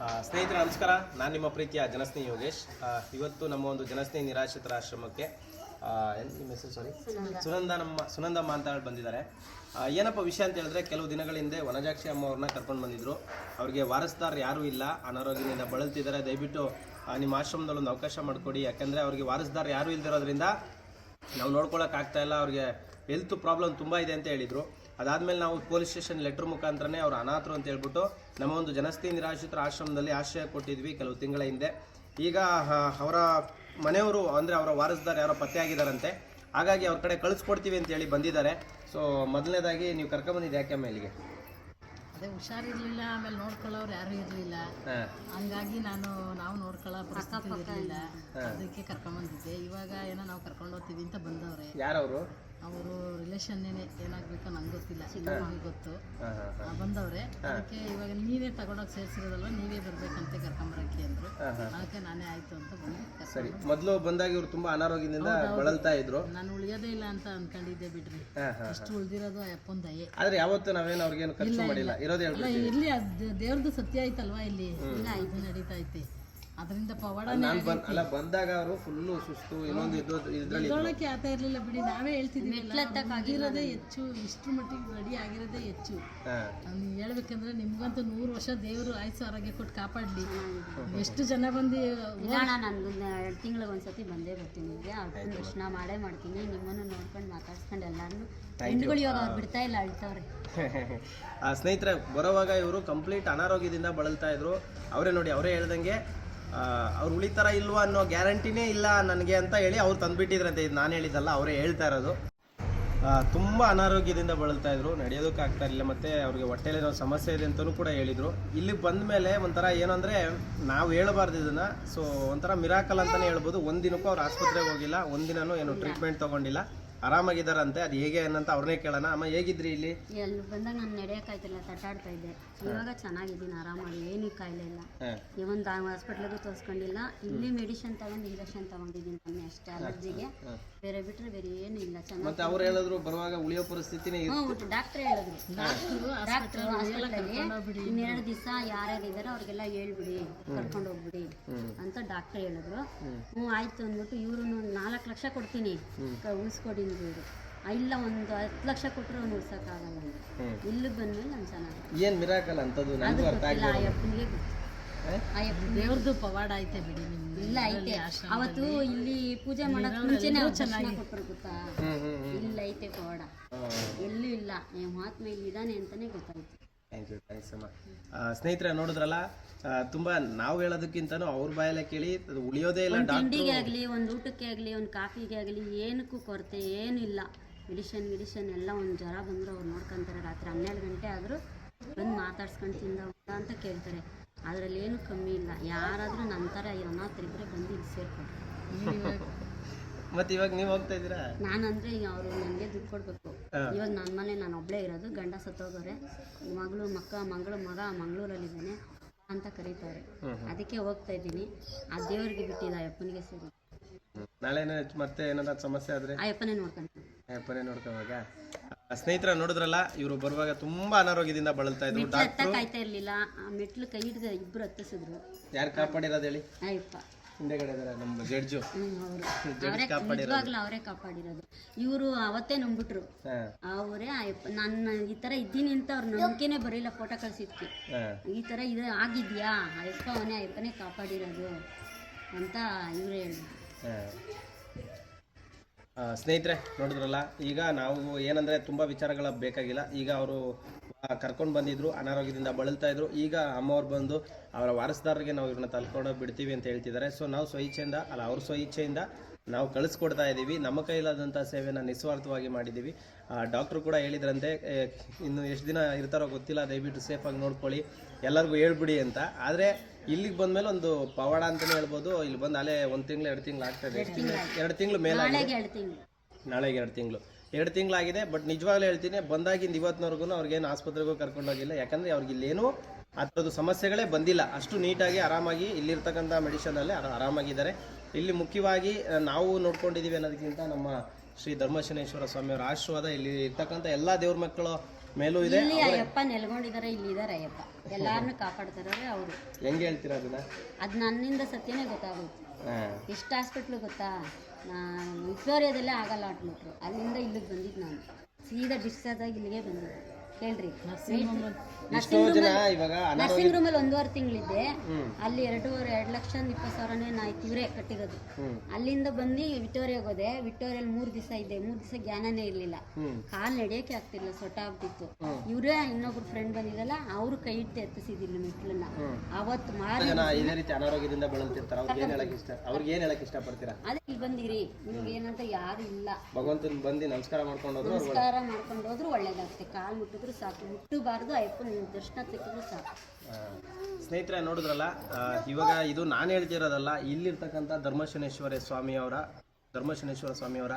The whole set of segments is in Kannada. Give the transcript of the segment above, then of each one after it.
ಸ್ನೇಹಿತರೆ ನಮಸ್ಕಾರ. ನಾನು ನಿಮ್ಮ ಪ್ರೀತಿಯ ಜನಸ್ನೇಹಿ ಯೋಗೇಶ್. ಇವತ್ತು ನಮ್ಮ ಒಂದು ಜನಸ್ನೇಹಿ ನಿರಾಶ್ರಿತರ ಆಶ್ರಮಕ್ಕೆ ನಿಮ್ಮ ಹೆಸರು ಸಾರಿ ಸುನಂದ. ನಮ್ಮ ಸುನಂದಮ್ಮ ಅಂತ ಹೇಳಿ ಬಂದಿದ್ದಾರೆ ಏನಪ್ಪ ವಿಷಯ ಅಂತ ಹೇಳಿದ್ರೆ ಕೆಲವು ದಿನಗಳ ಹಿಂದೆ ವನಜಾಕ್ಷಿ ಅಮ್ಮ ಅವ್ರನ್ನ ಕರ್ಕೊಂಡು ಬಂದಿದ್ರು. ಅವ್ರಿಗೆ ವಾರಸ್ದಾರ್ ಯಾರೂ ಇಲ್ಲ. ಅನಾರೋಗ್ಯದಿಂದ ಬಳಲ್ತಿದ್ದಾರೆ. ದಯವಿಟ್ಟು ನಿಮ್ಮ ಆಶ್ರಮದಲ್ಲಿ ಒಂದು ಅವಕಾಶ ಮಾಡಿಕೊಡಿ. ಯಾಕಂದರೆ ಅವ್ರಿಗೆ ವಾರಸ್ದಾರ್ ಯಾರೂ ಇಲ್ದಿರೋದ್ರಿಂದ ನಾವು ನೋಡ್ಕೊಳಕ್ ಆಗ್ತಾ ಇಲ್ಲ. ಅವ್ರಿಗೆ ಹೆಲ್ತ್ ಪ್ರಾಬ್ಲಮ್ ತುಂಬ ಇದೆ ಅಂತ ಹೇಳಿದ್ರು. ಅದಾದ್ಮೇಲೆ ನಾವು ಪೊಲೀಸ್ ಸ್ಟೇಷನ್ ಲೆಟರ್ ಮುಖಾಂತರನೇ ಅವರು ಅನಾಥರು ಅಂತ ಹೇಳ್ಬಿಟ್ಟು ನಮ್ಮ ಒಂದು ಜನಸ್ಥಿ ನಿರಾಶ್ರಿತರ ಆಶ್ರಮದಲ್ಲಿ ಆಶ್ರಯ ಕೊಟ್ಟಿದ್ವಿ ಕೆಲವು ತಿಂಗಳ ಹಿಂದೆ. ಈಗ ಅವರ ಮನೆಯವರು ಅಂದರೆ ಅವರ ವಾರಸ್ದಾರ ಯಾರೋ ಪತ್ತೆ ಆಗಿದ್ದಾರಂತೆ ಹಾಗಾಗಿ ಅವ್ರ ಕಡೆ ಕಳಿಸ್ಕೊಡ್ತೀವಿ ಅಂತ ಹೇಳಿ ಬಂದಿದ್ದಾರೆ. ಸೊ ಮೊದಲನೇದಾಗಿ ನೀವು ಕರ್ಕೊಂಬಂದಿದ್ದು ಯಾಕೆ ಇಲ್ಲಿಗೆ? ಅದೇ ಹುಷಾರಿರ್ಲಿಲ್ಲ ಆಮೇಲೆ ನೋಡ್ಕೊಳ್ಳೋರು ಯಾರು ಇರಲಿಲ್ಲ. ಹಂಗಾಗಿ ನಾನು ನಾವು ನೋಡ್ಕೊಳ್ಳೋ ಪರಿಸ್ಥಿತಿ ಇರಲಿಲ್ಲ. ಅದಕ್ಕೆ ಕರ್ಕೊಂಬಂದಿದ್ದೆ. ಇವಾಗ ಏನೋ ನಾವು ಕರ್ಕೊಂಡು ಹೋಗ್ತೀವಿ ಅಂತ ಬಂದವ್ರೆ. ಯಾರವರು? ಅವರು ರಿಲೇಷನ್ ಏನಾಗಬೇಕೋ ನಂಗೆ ಗೊತ್ತಿಲ್ಲ. ನಮಗೆ ಗೊತ್ತು. ಬಂದವ್ರೆ. ಅದಕ್ಕೆ ಇವಾಗ ನೀವೇ ತಗೊಂಡೋಗಿ ಸೇರಿಸಿರೋದಲ್ಲ ನೀವೇ ಬರ್ಬೇಕಂತ ಕರ್ಕೊಂಬರಕ್ಕೆ ಅಂದ್ರು. ಅದಕ್ಕೆ ನಾನೇ ಆಯ್ತು ಅಂತ ಬಂದು ಸರಿ. ಮೊದಲು ಬಂದಾಗ ಇವ್ರು ತುಂಬಾ ಅನಾರೋಗ್ಯದಿಂದ ಬಳಲ್ತಾ ಇದ್ರು. ನಾನು ಉಳಿಯೋದೇ ಇಲ್ಲ ಅಂತ ಅನ್ಕೊಂಡಿದ್ದೆ ಬಿಡ್ರಿ. ಅಷ್ಟು ಉಳಿದಿರೋದು ಅಪ್ಪನ ದಯೆ. ಆದ್ರೆ ಯಾವತ್ತು ನಾವೇನು ಅವ್ರಿಗೇನು ಖರ್ಚು ಮಾಡಿಲ್ಲ. ಇರೋದೇ ಇಲ್ಲ ದೇವ್ರದ್ದು ಸತ್ಯ ಆಯ್ತಲ್ವಾ ಇಲ್ಲಿ? ಇಲ್ಲ ಇದು ನಡೀತಾ ಐತೆ. ಅದರಿಂದ ನಾನು ಬಂದ್ ಅಲ್ಲ ಬಂದಾಗ ಅವರು ಫುಲ್ಲು ಸುಸ್ತು ಇನ್ನೊಂದು ಇದು ಇದ್ರಲ್ಲಿ ನೋಡಕ್ಕೆ ಆತ ಇರ್ಲಿಲ್ಲ ಬಿಡಿ ನಾವೇ ಹೇಳ್ತಿದ್ವಿ ಆಗಿರೋದೇ ಹೆಚ್ಚು ಇಷ್ಟ್ರ ಮಟ್ಟಿಗೆ ರೆಡಿ ಆಗಿರೋದೇ ಹೆಚ್ಚು. ನಾನು ಹೇಳ್ಬೇಕಂದ್ರೆ ನಿಮ್ಗಂತೂ ನೂರು ವರ್ಷ ದೇವರು ಆಯ್ಸು ಆರೋಗ್ಯ ಕೊಟ್ಟು ಕಾಪಾಡ್ಲಿ. ಎಷ್ಟು ಜನ ಬಂದು ಇಲ್ಲ ನಾನು ಎರಡು ತಿಂಗಳಿಗೆ ಒಂದ್ಸತಿ ಬಂದೇ ಬರ್ತೀನಿ ಇಲ್ಲಿಗೆ ದರ್ಶನ ಮಾಡೇ ಮಾಡ್ತೀನಿ ನಿಮ್ಮನ್ನು ನೋಡ್ಕೊಂಡು ಮಾತಾಡ್ಸ್ಕೊಂಡು ಎಲ್ಲಾರು ಹೆಣ್ಗಳು ಇವಾಗ ಅವ್ರು ಬಿಡ್ತಾ ಇಲ್ಲ ಅಳ್ತವ್ರೆ. ಆ ಸ್ನೇಹಿತರೆ ಬರೋವಾಗ ಇವರು ಕಂಪ್ಲೀಟ್ ಅನಾರೋಗ್ಯದಿಂದ ಬಳಲ್ತಾ ಇದ್ರು. ಅವರೇ ನೋಡಿ ಅವರೇ ಹೇಳ್ದಂಗೆ ಅವ್ರು ಉಳಿತಾರ ಇಲ್ವಾ ಅನ್ನೋ ಗ್ಯಾರಂಟಿನೇ ಇಲ್ಲ ನನಗೆ ಅಂತ ಹೇಳಿ ಅವ್ರು ತಂದುಬಿಟ್ಟಿದ್ರಂತೆ. ಇದು ನಾನು ಹೇಳಿದ್ದಲ್ಲ, ಅವರೇ ಹೇಳ್ತಾ ಇರೋದು. ತುಂಬ ಅನಾರೋಗ್ಯದಿಂದ ಬಳಲ್ತಾ ಇದ್ರು, ನಡೆಯೋದಕ್ಕೆ ಆಗ್ತಾ ಇರಲಿಲ್ಲ, ಮತ್ತೆ ಅವ್ರಿಗೆ ಹೊಟ್ಟೆಲಿರೋ ಸಮಸ್ಯೆ ಇದೆ ಅಂತಲೂ ಕೂಡ ಹೇಳಿದರು. ಇಲ್ಲಿಗೆ ಬಂದ ಮೇಲೆ ಒಂಥರ ಅಂದರೆ ನಾವು ಹೇಳಬಾರ್ದು ಇದನ್ನ ಸೊ ಒಂಥರ ಮಿರಾಕಲ್ ಅಂತಲೇ ಹೇಳ್ಬೋದು. ಒಂದಿನಕ್ಕೂ ಅವ್ರು ಆಸ್ಪತ್ರೆಗೆ ಹೋಗಿಲ್ಲ ಒಂದಿನೂ ಏನು ಟ್ರೀಟ್ಮೆಂಟ್ ತಗೊಂಡಿಲ್ಲ. ಆರಾಮಾಗಿದ್ದಾರಂತೆ? ಅದು ಹೇಗೆ ಅನ್ನಂತ ಅವ್ರನ್ನೇ ಕೇಳೋಣ. ಅಮ್ಮ ಹೇಗಿದ್ರಿ ಇಲ್ಲಿ? ಎಲ್ಲಿ ಬಂದಾಗ ನಾನು ನಡೆಯೋಕ್ಕಾಯ್ತಿಲ್ಲ ತಟ್ಟಾಡ್ತಾ ಇದ್ದೆ. ಇವಾಗ ಚೆನ್ನಾಗಿದ್ದೀನಿ ಆರಾಮಾಗಿ ಏನೂ ಕಾಯಿಲೆ ಇಲ್ಲ. ಇವನ್ ಈ ಒಂದು ಹಾಸ್ಪಿಟ್ಲಿಗೂ ತೋರಿಸ್ಕೊಂಡಿಲ್ಲ. ಇಲ್ಲಿ ಮೆಡಿಸಿನ್ ತಗೊಂಡು ಇಂಜೆಕ್ಷನ್ ತಗೊಂಡಿದ್ದೀನಿ ಮೊನ್ನೆ ಅಷ್ಟೇ ಅಲರ್ಜಿಗೆ. ಬೇರೆ ಬಿಟ್ಟರೆ ಬೇರೆ ಏನೂ ಇಲ್ಲ ಚೆನ್ನಾಗಿ ಮತ್ತೆ ಅವ್ರು ಹೇಳಿದ್ರು ಬರುವಾಗ ಉಳಿಯೋ ಪರಿಸ್ಥಿತಿನೇ ಹ್ಞೂ ಡಾಕ್ಟ್ರ್ ಹೇಳಿದ್ರು. ಡಾಕ್ಟ್ರು ಹಾಸ್ಪಿಟ್ಲಲ್ಲಿ ಇನ್ನೆರಡು ದಿವಸ ಯಾರ್ಯಾರು ಇದ್ದಾರೋ ಅವ್ರಿಗೆಲ್ಲ ಹೇಳ್ಬಿಡಿ ಕರ್ಕೊಂಡು ಹೋಗ್ಬಿಡಿ ಅಂತ ಡಾಕ್ಟ್ರ್ ಹೇಳಿದ್ರು. ಹ್ಞೂ ಆಯ್ತು ಅಂದ್ಬಿಟ್ಟು ಇವರು ನಾಲ್ಕು ಲಕ್ಷ ಕೊಡ್ತೀನಿ. ಕ- ಉಳಿಸ್ಕೊಡಿ ಇಲ್ಲ ಒಂದು ಹತ್ತು ಲಕ್ಷ ಕೊಟ್ಟರು ಅವ್ನು ಉಳ್ಸೋಕ್ಕಾಗಲ್ಲ. ಇಲ್ಲಿಗೆ ಬಂದ್ಮೇಲೆ ನಾನು ಚೆನ್ನಾಗಿ ಏನು ಮಿರಾಕಲ್ ಅಂತದ್ದು ನನಗೂ ಅರ್ಥ ಆಗಿಲ್ಲ ಗೊತ್ತು. ಹಾ? ಅಯ್ಯಪ್ಪನಿಗೆ ದೇವ್ರದ್ದು ಪವಾಡ ಐತೆ ಬಿಡಿ ನಿಮ್ದು. ಇಲ್ಲ ಐತೆ. ಅವತ್ತು ಇಲ್ಲಿ ಪೂಜೆ ಮಾಡೋದು ಮುಂಚೆನೇ ಅವ್ರು ದರ್ಶನ ಕೊಟ್ಟರು ಗೊತ್ತಾ? ಹ್ಮ್ ಹ್ಮ್ ಹ್ಮ್. ಇಲ್ಲ ಐತೆ ಪವಾಡ. ಎಲ್ಲೂ ಇಲ್ಲ. ಮಹಾತ್ಮ ಇಲ್ಲಿದ್ದಾನೆ ಅಂತಾನೆ ಗೊತ್ತಾಯ್ತು. ಥ್ಯಾಂಕ್ ಯು ಥ್ಯಾಂಕ್ಸ್ ಅಮ್ಮ ಸ್ನೇಹಿತರೆ ನೋಡಿದ್ರಲ್ಲ ತುಂಬಾ ನಾವು ಹೇಳೋದಕ್ಕಿಂತನೂ ಅವ್ರ ಬಾಯಲ್ಲೇ ಕೇಳಿ ಅದು ಉಳಿಯೋದೇ ಇಲ್ಲ ಡಾಕ್ಟರ್ ತಿಂಡಿಗೆ ಆಗಲಿ ಒಂದು ಊಟಕ್ಕೆ ಆಗಲಿ ಒಂದು ಕಾಫಿಗೆ ಆಗಲಿ ಏನಕ್ಕೂ ಕೊರತೆ ಏನಿಲ್ಲ. ಮೆಡಿಷನ್ ಗಿಡಿಷನ್ ಎಲ್ಲ ಒಂದು ಜ್ವರ ಬಂದರೂ ಅವ್ರು ನೋಡ್ಕೊಂತಾರೆ. ರಾತ್ರಿ ಹನ್ನೆರಡು ಗಂಟೆ ಆದರೂ ಬಂದು ಮಾತಾಡ್ಸ್ಕೊಂಡು ತಿಂದ ಅಂತ ಕೇಳ್ತಾರೆ. ಅದರಲ್ಲಿ ಏನು ಕಮ್ಮಿ ಇಲ್ಲ. ಯಾರಾದರೂ ನನ್ನ ಥರ ಅನಾಥರಿದ್ರೆ ಬಂದು ಇಲ್ಲಿ ಸೇರ್ಕೊಡ್ತಾರೆ ಮತ್ತೆ ಇವಾಗ ನೀವು ಹೋಗ್ತಾ ಇದ್ದೀರಾ? ನಾನಂದ್ರೆ ಅವರು ನನಗೆ ದುಡ್ಡು ಕೊಡಬೇಕು. ಇವಾಗ ನನ್ನ ಮನೆ ನಾನು ಒಬ್ಬಳೇ ಇರೋದು ಗಂಡ ಸತ್ತೋಗೋರೆ ಮಗಳು ಮಕ್ಕ ಮಗಳು ಮಗ ಮಂಗಳೂರಲ್ಲಿದ್ದಾನೆ ಅಂತ ಕರೀತಾರೆ. ಅದಕ್ಕೆ ಹೋಗ್ತಾ ಇದ್ದೀನಿ. ಆ ದೇವ್ರಿಗೆ ಬಿಟ್ಟಿದ್ದ ಅಯ್ಯಪ್ಪನಿಗೆ ಸರಿ. ನಾಳೆ ಮತ್ತೆ ಏನಾರ ಸಮಸ್ಯೆ ಆದ್ರೆ? ಅಯ್ಯಪ್ಪನೇ ನೋಡ್ಕೊಂತೀನಿ ಅಯ್ಯಪ್ಪನೇ ನೋಡ್ಕೋವಾಗ ಸ್ನೇಹಿತರ ನೋಡಿದ್ರಲ್ಲ ಇವರು ಬರುವಾಗ ತುಂಬಾ ಅನಾರೋಗ್ಯದಿಂದ ಬಳಲ್ತಾ ಇದ್ರು. ಮೆಟ್ಲು ಇರಲಿಲ್ಲ. ಆ ಮೆಟ್ಲು ಕೈ ಹಿಡಿದ ಇಬ್ರು ಹತ್ತಿಸಿದ್ರು. ಯಾರು ಕಾಪಾಡಿರೋದು ಹೇಳಿ? ಅಯ್ಯಪ್ಪ ಹಿಂದೆಗಡೆ ಇದಾರೆ ನಮ್ಮ ಜಡ್ಜು. ಹ್ಞೂ ಅವರು ಅವರೇ ನಿಜವಾಗ್ಲೂ ಅವರೇ ಕಾಪಾಡಿರೋದು. ಇವರು ಅವತ್ತೇ ನಂಬಿಟ್ರು ಅವರೇ ನನ್ನ ನಾನು ಈ ತರ ಇದ್ದೀನಿ ಅಂತ ಅವ್ರ ನಂಬಿಕೆನೆ ಬರೀಲ್ಲ ಫೋಟೋ ಕಳ್ಸಿದ್ವಿ ಈ ತರ ಇದು ಆಗಿದ್ಯಾ? ಅಯ್ಯಪ್ಪ ಅವನೇ ಅಯ್ಯಪ್ಪನೇ ಕಾಪಾಡಿರೋದು ಅಂತ ಇವ್ರು ಹೇಳಿದ್ರು ಸ್ನೇಹಿತರೆ ನೋಡಿದ್ರಲ್ಲ ಈಗ ನಾವು ಏನಂದರೆ ತುಂಬ ವಿಚಾರಗಳ ಬೇಕಾಗಿಲ್ಲ. ಈಗ ಅವರು ಕರ್ಕೊಂಡು ಬಂದಿದ್ರು ಅನಾರೋಗ್ಯದಿಂದ ಬಳಲ್ತಾ ಇದ್ರು. ಈಗ ಅಮ್ಮವ್ರು ಬಂದು ಅವರ ವಾರಸದಾರರಿಗೆ ನಾವು ಇವ್ರನ್ನ ತಲ್ಕೊಂಡು ಬಿಡ್ತೀವಿ ಅಂತ ಹೇಳ್ತಿದ್ದಾರೆ. ಸೊ ನಾವು ಸ್ವಇಚ್ಛೆಯಿಂದ ಅಲ್ಲ ಅವ್ರ ಸ್ವಇಚ್ಛೆಯಿಂದ ನಾವು ಕಳಿಸ್ಕೊಡ್ತಾ ಇದ್ದೀವಿ ನಮ್ಮ ಕೈಲಾದಂಥ ಸೇವೆನ ನಿಸ್ವಾರ್ಥವಾಗಿ ಮಾಡಿದ್ದೀವಿ ಡಾಕ್ಟ್ರು ಕೂಡ ಹೇಳಿದ್ರಂತೆ ಇನ್ನು ಎಷ್ಟು ದಿನ ಇರ್ತಾರೋ ಗೊತ್ತಿಲ್ಲ ದಯವಿಟ್ಟು ಸೇಫಾಗಿ ನೋಡ್ಕೊಳ್ಳಿ. ಎಲ್ಲರಿಗೂ ಹೇಳ್ಬಿಡಿ ಅಂತ. ಆದರೆ ಇಲ್ಲಿಗೆ ಬಂದ್ಮೇಲೆ ಒಂದು ಪವಾಡ ಅಂತಲೇ ಹೇಳ್ಬೋದು. ಇಲ್ಲಿ ಬಂದು ಅಲ್ಲೇ ಒಂದು ತಿಂಗಳು ಎರಡು ತಿಂಗಳು ಆಗ್ತದೆ ಎಷ್ಟು ತಿಂಗಳು ಎರಡು ತಿಂಗಳು ಮೇಲೆ ನಾಳೆಗೆ ಎರಡು ತಿಂಗಳು. ಎರಡು ತಿಂಗಳು ತಿಂಗಳಾಗಿದೆ ಬಟ್ ನಿಜವಾಗ್ಲೂ ಹೇಳ್ತೀನಿ ಬಂದಾಗಿಂದ ಇವತ್ತಿನವರೆಗೂ ಅವ್ರಿಗೇನು ಆಸ್ಪತ್ರೆಗೂ ಕರ್ಕೊಂಡೋಗಿಲ್ಲ. ಯಾಕಂದ್ರೆ ಅವ್ರಿಗೆ ಇಲ್ಲೇನು ಆ ಥರದ್ದು ಸಮಸ್ಯೆಗಳೇ ಬಂದಿಲ್ಲ. ಅಷ್ಟು ನೀಟಾಗಿ ಆರಾಮಾಗಿ ಇಲ್ಲಿರ್ತಕ್ಕಂಥ ಮೆಡಿಷನಲ್ಲೇ ಆರಾಮಾಗಿದ್ದಾರೆ. ಇಲ್ಲಿ ಮುಖ್ಯವಾಗಿ ನಾವು ನೋಡ್ಕೊಂಡಿದ್ದೀವಿ ಅನ್ನೋದಕ್ಕಿಂತ ನಮ್ಮ ಶ್ರೀ ಧರ್ಮಶನೇಶ್ವರ ಸ್ವಾಮಿಯವರ ಆಶೀರ್ವಾದ ಇಲ್ಲಿ ಇರ್ತಕ್ಕಂಥ ಎಲ್ಲ ದೇವ್ರ ಮಕ್ಕಳು ಮೇಲೂ ಇದೆ. ಅಯ್ಯಪ್ಪ ನೆಲ್ಕೊಂಡಿದ್ದಾರೆ ಇಲ್ಲಿ ಇದ್ದಾರೆ ಅಯ್ಯಪ್ಪ. ಎಲ್ಲಾರನ್ನೂ ಕಾಪಾಡ್ತಾರೆ ಅವರು. ಹೆಂಗೆ ಹೇಳ್ತೀರಾ ಅದನ್ನ? ಅದು ನನ್ನಿಂದ ಸತ್ಯನೇ ಗೊತ್ತಾಗುತ್ತೆ ಇಷ್ಟ ಹಾಸ್ಪಿಟ್ಲು ಗೊತ್ತಾ? ನಾನು ವಿಕ್ಟೋರಿಯಾದಲ್ಲೇ ಆಗಲ್ಲ ಅಂಟ್ಬಿಟ್ರು ಅಲ್ಲಿಂದ ಇಲ್ಲಿಗೆ ಬಂದಿದ್ದು ನಾನು. ಸೀದಾ ಡಿಸ್ಚಾರ್ಜ್ ಆಗಿ ಇಲ್ಲಿಗೆ ಬಂದಿದ್ದು. ಹೇಳ್ರಿ. ಎಷ್ಟೋ ಜನ ಇವಾಗ ನರ್ಸಿಂಗ್ ರೂಮಲ್ಲಿ ಒಂದೂವರೆ ತಿಂಗಳಿದ್ದೆ. ಅಲ್ಲಿ ಎರಡೂವರೆ ಎರಡು ಲಕ್ಷ ಇಪ್ಪತ್ತು ಸಾವಿರನೇ ನಾ ಇವರೇ ಕಟ್ಟಿರೋದು. ಅಲ್ಲಿಂದ ಬಂದು ವಿಕ್ಟೋರಿಯಾಗೆ ಹೋದೆ. ವಿಕ್ಟೋರಿಯಲ್ಲಿ ಮೂರು ದಿವಸ ಇದ್ದೆ. ಮೂರು ದಿವಸ ಜ್ಞಾನನೇ ಇರಲಿಲ್ಲ. ಕಾಲ್ ನಡೆಯೋಕೆ ಆಗ್ತಿಲ್ಲ ಸೊಟ್ಟ ಆಗ್ತಿತ್ತು. ಇವರೇ ಇನ್ನೊಬ್ರು ಫ್ರೆಂಡ್ ಬಂದಿದ್ದಲ್ಲ ಅವ್ರು ಕೈ ಇಟ್ಟು ಎತ್ತಿಸಿದಿಲ್ಲ ಮೆಟ್ಲನ್ನ ಅವತ್ತು ಮಾರಿ ಇದೇ ರೀತಿ ಅನಾರೋಗ್ಯದಿಂದ ಬಳಲ್ತಿರ್ತಾರೆ. ಅವ್ರಿಗೆ ಏನು ಹೇಳಕ್ ಇಷ್ಟ ಅವ್ರಿಗೆ ಏನು ಇಷ್ಟಪಡ್ತೀರಾ? ಅದೇ ಇಲ್ಲಿ ಬಂದಿರಿ. ನಿಮ್ಗೆ ಏನಂತ ಯಾರು ಇಲ್ಲ. ಭಗವಂತನ ಬಂದು ನಮಸ್ಕಾರ ಮಾಡ್ಕೊಂಡು ಹೋದ್ರು ನಮಸ್ಕಾರ ಮಾಡ್ಕೊಂಡು ಹೋದ್ರು ಒಳ್ಳೇದಾಗುತ್ತೆ. ಕಾಲು ಮುಟ್ಟಿದ್ರು ಸಾಕು. ಮುಟ್ಟಬಾರ್ದು ಅಯ್ಯಪ್ಪನ ದರ್ಶನ ಸಿಕ್ಕಿದ್ರು ಸಾಕು. ಸ್ನೇಹಿತರೆ ನೋಡಿದ್ರಲ್ಲ ಇವಾಗ ಇದು ನಾನು ಹೇಳ್ತಿರೋದಲ್ಲ ಇಲ್ಲಿರ್ತಕ್ಕಂಥ ಧರ್ಮಶನೇಶ್ವರ ಸ್ವಾಮಿಯವರ ಧರ್ಮಶನೇಶ್ವರ ಸ್ವಾಮಿಯವರ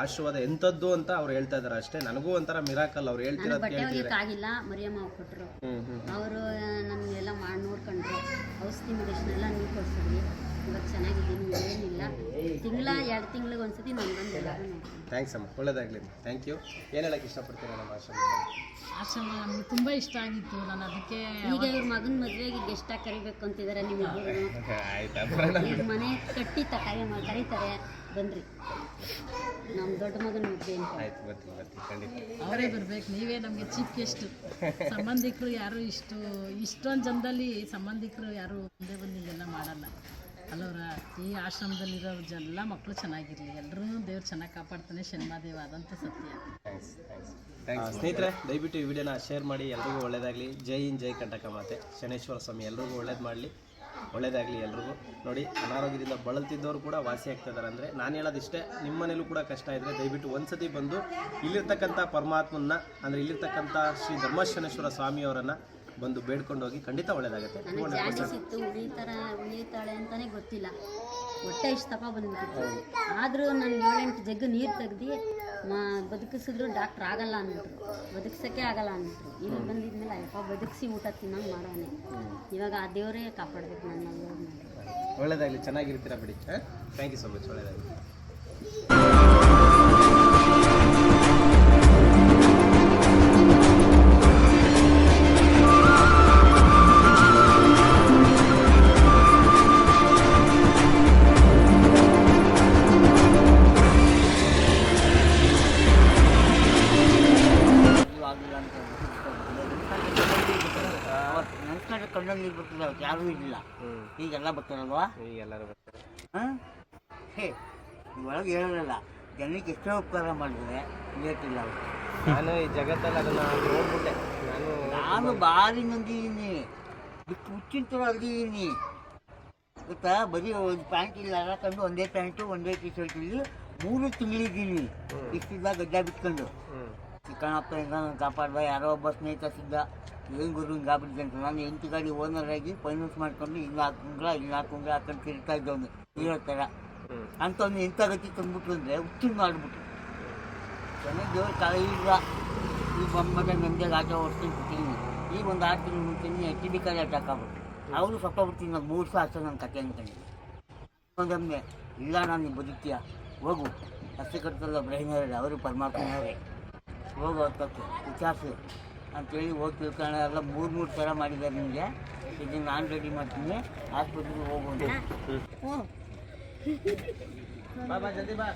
ಆಶೀರ್ವಾದ ಎಂಥದ್ದು ಅಂತ ಅವ್ರು ಹೇಳ್ತಾ ಇದಾರೆ ಅಷ್ಟೇ. ನನಗೂ ಒಂಥರ ಮಿರಾಕಲ್ ಅವ್ರು ಹೇಳ್ತಿರೋದು ಕೇಳ್ತಿದ್ರೆ ಒಗಿಯಕ್ಕಾಗಿಲ್ಲ ಮರಿಯಮ್ಮ ಅವ್ರು ಕೊಟ್ಟರು ಅವರು ನಮ್ಗೆಲ್ಲ ಮಾಡಿ ನೋಡ್ಕೊಂಡ್ರು. ಔಷಧಿ ಮೆಡಿಸಿನ್ ಎಲ್ಲ ನೀವು ಕೊಡ್ಸಿದ್ವಿ ಇವಾಗ ಚೆನ್ನಾಗಿದ್ದೀನಿ. ತಿಂಗಳ ಎರಡು ತಿಂಗಳಿಗೆ ಒಂದ್ಸತಿ ನಾನು ಬಂದು ಥ್ಯಾಂಕ್ಸ್ ಅಮ್ಮ. ಒಳ್ಳೆದಾಗ್ಲಿ ಥ್ಯಾಂಕ್ ಯು ಏನು ಹೇಳಕ್ ಇಷ್ಟಪಡ್ತೀರಾ ನಮ್ಮ ಆಶ್ರಮ ಆಶ್ರಮ ನಮ್ಗೆ ತುಂಬ ಇಷ್ಟ ಆಗಿತ್ತು. ನಾನು ಅದಕ್ಕೆ ಈಗ ಇವ್ರ ಮಗನ ಮದುವೆಗೆ ಗೆಸ್ಟ್ ಆಗಿ ಕರಿಬೇಕು ಅಂತಿದ್ದಾರೆ ನಿಮ್ಮ ಆಯ್ತಾ ಮನೆ ಕಟ್ಟಿ ತ ಕರಿ ಕರೀತಾರೆ. ಬನ್ರಿ. ನಮ್ಮ ದೊಡ್ಡ ಮಗನ ಮದುವೆ ಅಂತ. ಆಯ್ತು ಬರ್ತೀನಿ ಬರ್ತೀನಿ. ಖಂಡಿತ. ಅವರೇ ಬರ್ಬೇಕು. ನೀವೇ ನಮಗೆ ಚೀಫ್ ಗೆಸ್ಟ್ ಸಂಬಂಧಿಕರು ಯಾರು ಇಷ್ಟು ಇಷ್ಟೊಂದು ಜನದಲ್ಲಿ ಸಂಬಂಧಿಕರು ಯಾರು ಮುಂದೆ ಬಂದು ಇಲ್ಲೆಲ್ಲ ಮಾಡಲ್ಲ. ಅಲ್ಲವ್ರ ಈ ಆಶ್ರಮದಲ್ಲಿರೋ ಎಲ್ಲ ಮಕ್ಕಳು ಚೆನ್ನಾಗಿರಲಿ. ಎಲ್ಲರೂ ದೇವ್ರು ಚೆನ್ನಾಗಿ ಕಾಪಾಡ್ತಾನೆ ಶನಿಮಾದೇವ ಅದಂತ ಸತ್ಯ. ಥ್ಯಾಂಕ್ಸ್ ಥ್ಯಾಂಕ್ಸ್ ಸ್ನೇಹಿತರೆ ದಯವಿಟ್ಟು ಈ ವಿಡಿಯೋನ ಶೇರ್ ಮಾಡಿ. ಎಲ್ರಿಗೂ ಒಳ್ಳೇದಾಗಲಿ. ಜೈ ಇನ್ ಜೈ ಕಂಟಕ ಮಾತೆ. ಶನೇಶ್ವರ ಸ್ವಾಮಿ ಎಲ್ರಿಗೂ ಒಳ್ಳೇದು ಮಾಡಲಿ. ಒಳ್ಳೇದಾಗಲಿ ಎಲ್ರಿಗೂ. ನೋಡಿ ಅನಾರೋಗ್ಯದಿಂದ ಬಳಲ್ತಿದ್ದವರು ಕೂಡ ವಾಸಿ ಆಗ್ತಿದ್ದಾರೆ ಅಂದರೆ ನಾನು ಹೇಳೋದಿಷ್ಟೇ ನಿಮ್ಮ ಮನೇಲೂ ಕೂಡ ಕಷ್ಟ ಇದ್ದರೆ ದಯವಿಟ್ಟು ಒಂದ್ಸತಿ ಬಂದು ಇಲ್ಲಿರ್ತಕ್ಕಂಥ ಪರಮಾತ್ಮನ್ನ ಅಂದರೆ ಇಲ್ಲಿರ್ತಕ್ಕಂಥ ಶ್ರೀ ಧರ್ಮಶನೇಶ್ವರ ಸ್ವಾಮಿಯವರನ್ನು ಬಂದು ಬೇಡ್ಕೊಂಡು ಹೋಗಿ ಖಂಡಿತ ಒಳ್ಳೇದಾಗುತ್ತೆ. ನನಗೆ ಉಳಿತಾರ ಉಳಿತಾಳೆ ಅಂತಾನೆ ಗೊತ್ತಿಲ್ಲ. ಹೊಟ್ಟೆ ಇಷ್ಟು ತಪ ಬಂದ್ಬಿಟ್ಟಿತ್ತು. ಆದರೂ ನನ್ಗೆ ಏಳೆಂಟು ಜಗ್ಗು ನೀರು ತೆಗ್ದು ಮಾ ಬದುಕಿಸಿದ್ರು ಡಾಕ್ಟ್ರ್ ಆಗಲ್ಲ ಅಂದ್ಬಿಟ್ರು. ಬದುಕ್ಸೋಕ್ಕೆ ಆಗಲ್ಲ ಅಂದ್ಬಿಟ್ರು. ಇಲ್ಲಿ ಬಂದಿದ್ಮೇಲೆ ಅಯ್ಯಪ್ಪ ಬದುಕಿಸಿ ಊಟ ತಿನ್ನಂಗೆ ಮಾಡೋಣ ಇವಾಗ ಆ ದೇವರೇ ಕಾಪಾಡ್ಬೇಕು ನನ್ನ ಒಳ್ಳೇದಾಗಲಿ ಚೆನ್ನಾಗಿರ್ತೀರಾ ಬಿಡಿ ಥ್ಯಾಂಕ್ ಯು ಸೊ ಮಚ್ ಒಳ್ಳೇದಾಗಲಿ. ಯಾರೂ ಇರಲಿಲ್ಲ. ಈಗೆಲ್ಲ ಬರ್ತಾರಲ್ವಾ? ಈಗ ಎಲ್ಲರೂ ಬರ್ತಾರೆ. ಹಾಂ? ಹೇ ಒಳಗೆ ಹೇಳೋಲ್ಲ ಜನಕ್ಕೆ ಎಷ್ಟೋ ಉಪಕಾರ ಮಾಡಿದ್ರೆ ಇಲ್ಲ ಅವರು. ನಾನು ಈ ಜಗತ್ತಲ್ಲಿ ಅದನ್ನು ನೋಡ್ಬಿಟ್ಟೆ. ನಾನು ನಾನು ಭಾರಿ ನಂದಿದ್ದೀನಿ. ಬಿಟ್ಟು ಹುಚ್ಚಿನ ಥರ ಅಲ್ದಿದ್ದೀನಿ. ಗೊತ್ತಾ? ಬರೀ ಒಂದು ಪ್ಯಾಂಟ್ ಇಲ್ಲ ತಂದು ಒಂದೇ ಪ್ಯಾಂಟು ಒಂದೇ ಟೀ ಶರ್ಟ್ ಇಲ್ಲಿ ಮೂರು ತಿಂಗಳಿದ್ದೀನಿ. ಇಷ್ಟಿದ್ದ ಗಡ್ಡ ಬಿಟ್ಕೊಂಡು ಹ್ಞೂ ಹೆಂಗನ ಹೆಂಗ ಕಾಪಾಡ್ದ ಯಾರೋ ಒಬ್ಬ ಸ್ನೇಹಿತ ಸಿದ್ದ. ಏನು ಗುರು ಹಿಂಗಾಗ್ಬಿಟ್ಟಿದೆ ಅಂತ ನಾನು ಎಂಟು ಗಾಡಿ ಓನರ್ ಆಗಿ ಫೈನಾನ್ಸ್ ಮಾಡ್ಕೊಂಡು ಇಲ್ಲಿ ನಾಲ್ಕು ತಿಂಗಳ ಇಲ್ಲಿ ನಾಲ್ಕು ಆ ಹಾಕೊಂಡು ತಿರ್ತಾ ಇದ್ದವನು. ಇರೋ ಥರ ಅಂಥವ್ನು ಎಂಥ ಗತಿ ತಂದ್ಬಿಟ್ರು ಅಂದರೆ ಹುಚ್ಚಿನ ಮಾಡಿಬಿಟ್ಟು ಚೆನ್ನಾಗಿ ದೇವ್ರ ಕಾಲ ಇಲ್ಲ ಈ ಬೊಮ್ಮದ ನಮಗೆ ಆಟ ಓಡಿಸ್ಕೊಂಡು ಬಿಟ್ಟಿದ್ದೀನಿ ಈ ಒಂದು ಆರು ತಿಂಗಳು ಮುಂಚೆ ಎಚ್ ಡಿ ಕಾಲ ಅಟ್ಯಾಕ್ ಆಗ್ಬಿಟ್ಟು ಅವರು ಸತ್ತೋಗ್ಬಿಡ್ತೀನಿ ನಾನು ಮೂರು ಸಾವಿರ ನನ್ನ ಕತೆ ಅನ್ಕೊಂಡು ಒಂದೊಮ್ಮೆ, ಇಲ್ಲ ನಾನು ಬದುಕ್ತೀಯ. ಹೋಗು. ಅಷ್ಟೇ ಕಟ್ಟಲ್ಲ ಬ್ರಹ್ಮರೇ ಅವರು ಪರಮಾತ್ಮನವರೇ. ಹೋಗು ಅಂತಕ್ಕೆ ವಿಚಾರಿಸು ಅಂತೇಳಿ ಹೋಗಿ ತಿಳ್ಕೊಳ್ಳೋಣ ಎಲ್ಲ ಮೂರು ಮೂರು ಥರ ಮಾಡಿದ್ದಾರೆ ನಿಮಗೆ. ಇದನ್ನು ನಾನು ರೆಡಿ ಮಾಡ್ತೀನಿ. ಆಸ್ಪತ್ರೆಗೆ ಹೋಗು ಅಂತ. ಹ್ಞೂ. ಬಾ ಬಾ ಜಲ್ದಿ ಬಾ.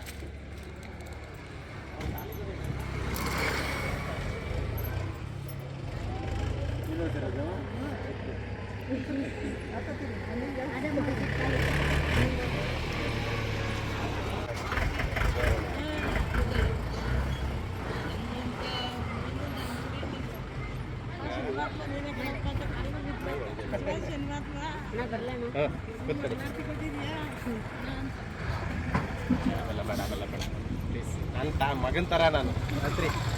ನಾ ಬರಲಣ್ಣ ಹಾಂ ಕೂತ್ಕೊಳ್ಳಿ ಅವೆಲ್ಲ ಬೇಡ ಅವೆಲ್ಲ ಬೇಡ ಪ್ಲೀಸ್ ನಾನು ತಾ ಮಗನ ಥರ ನಾನು. ಹತ್ರಿ ಹಾಂ